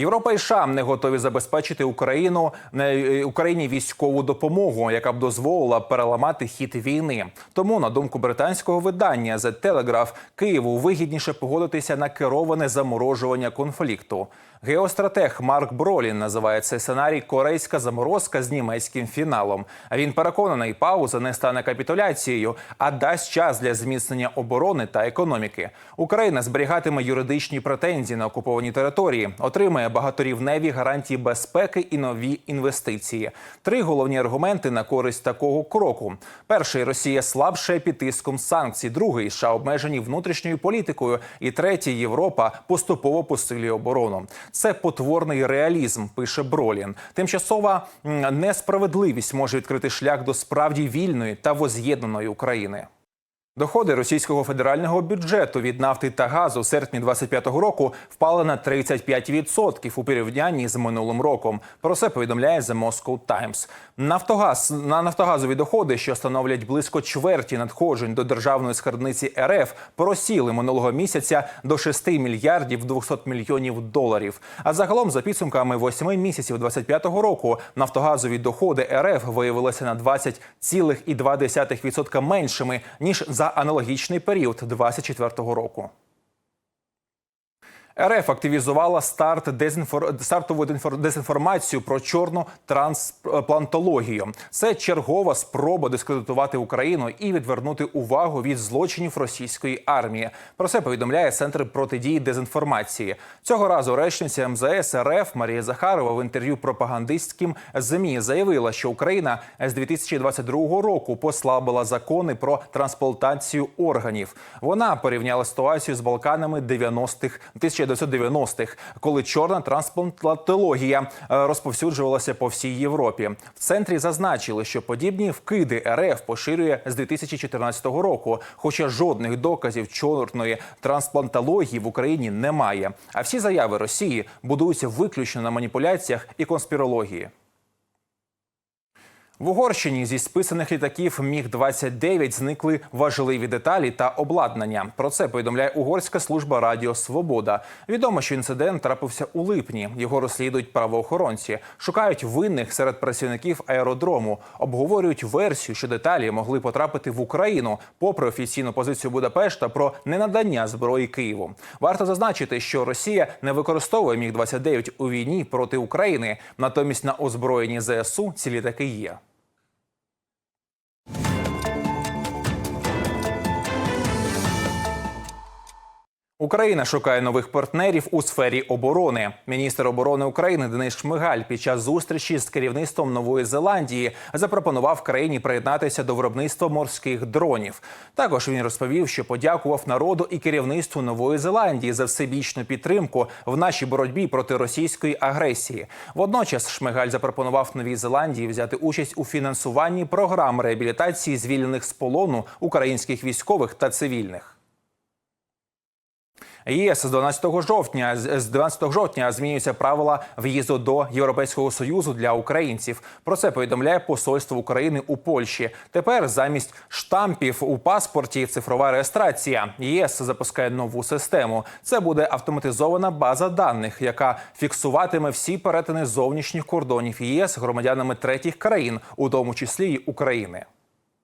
Європа і США не готові забезпечити Україну е, Україні військову допомогу, яка б дозволила переламати хід війни. Тому, на думку британського видання The Telegraph, Києву вигідніше погодитися на кероване заморожування конфлікту. Геостратег Марк Бролін називає цей сценарій корейська заморозка з німецьким фіналом. Він переконаний, пауза не стане капітуляцією, а дасть час для зміцнення оборони та економіки. Україна зберігатиме юридичні претензії на окуповані території, отримає багаторівневі гарантії безпеки і нові інвестиції. Три головні аргументи на користь такого кроку: перший Росія слабше під тиском санкцій, другий США обмежені внутрішньою політикою, і третій Європа поступово посилює оборону. Це потворний реалізм, пише Бролін. Тимчасова несправедливість може відкрити шлях до справді вільної та воз'єднаної України. Доходи російського федерального бюджету від нафти та газу в серпні 25-го року впали на 35% у порівнянні з минулим роком. Про це повідомляє The Moscow Times. Нафтогаз на нафтогазові доходи, що становлять близько чверті надходжень до державної скарбниці РФ, просіли минулого місяця до 6 мільярдів 200 мільйонів доларів. А загалом, за підсумками 8 місяців 25-го року, нафтогазові доходи РФ виявилися на 20,2% меншими ніж за аналогічний період 24-го року. РФ активізувала старт дезінфор... стартову дезінфор- дезінформацію про чорну трансплантологію. Це чергова спроба дискредитувати Україну і відвернути увагу від злочинів російської армії. Про це повідомляє центр протидії дезінформації. Цього разу речниця МЗС РФ Марія Захарова в інтерв'ю пропагандистським змі заявила, що Україна з 2022 року послабила закони про трансплантацію органів. Вона порівняла ситуацію з Балканами 90-х 1990-х, коли чорна трансплантологія е, розповсюджувалася по всій Європі. В центрі зазначили, що подібні вкиди РФ поширює з 2014 року, хоча жодних доказів чорної трансплантології в Україні немає. А всі заяви Росії будуються виключно на маніпуляціях і конспірології. В Угорщині зі списаних літаків Міг 29 зникли важливі деталі та обладнання. Про це повідомляє угорська служба Радіо Свобода. Відомо, що інцидент трапився у липні. Його розслідують правоохоронці, шукають винних серед працівників аеродрому, обговорюють версію, що деталі могли потрапити в Україну, попри офіційну позицію Будапешта про ненадання зброї Києву. Варто зазначити, що Росія не використовує Міг 29 у війні проти України. Натомість на озброєнні ЗСУ ці літаки є. Україна шукає нових партнерів у сфері оборони. Міністр оборони України Денис Шмигаль під час зустрічі з керівництвом Нової Зеландії запропонував країні приєднатися до виробництва морських дронів. Також він розповів, що подякував народу і керівництву Нової Зеландії за всебічну підтримку в нашій боротьбі проти російської агресії. Водночас Шмигаль запропонував Новій Зеландії взяти участь у фінансуванні програм реабілітації звільнених з полону українських військових та цивільних. ЄС з 12 жовтня з 12 жовтня змінюються правила в'їзду до Європейського союзу для українців. Про це повідомляє посольство України у Польщі. Тепер замість штампів у паспорті цифрова реєстрація. ЄС запускає нову систему. Це буде автоматизована база даних, яка фіксуватиме всі перетини зовнішніх кордонів ЄС громадянами третіх країн, у тому числі й України.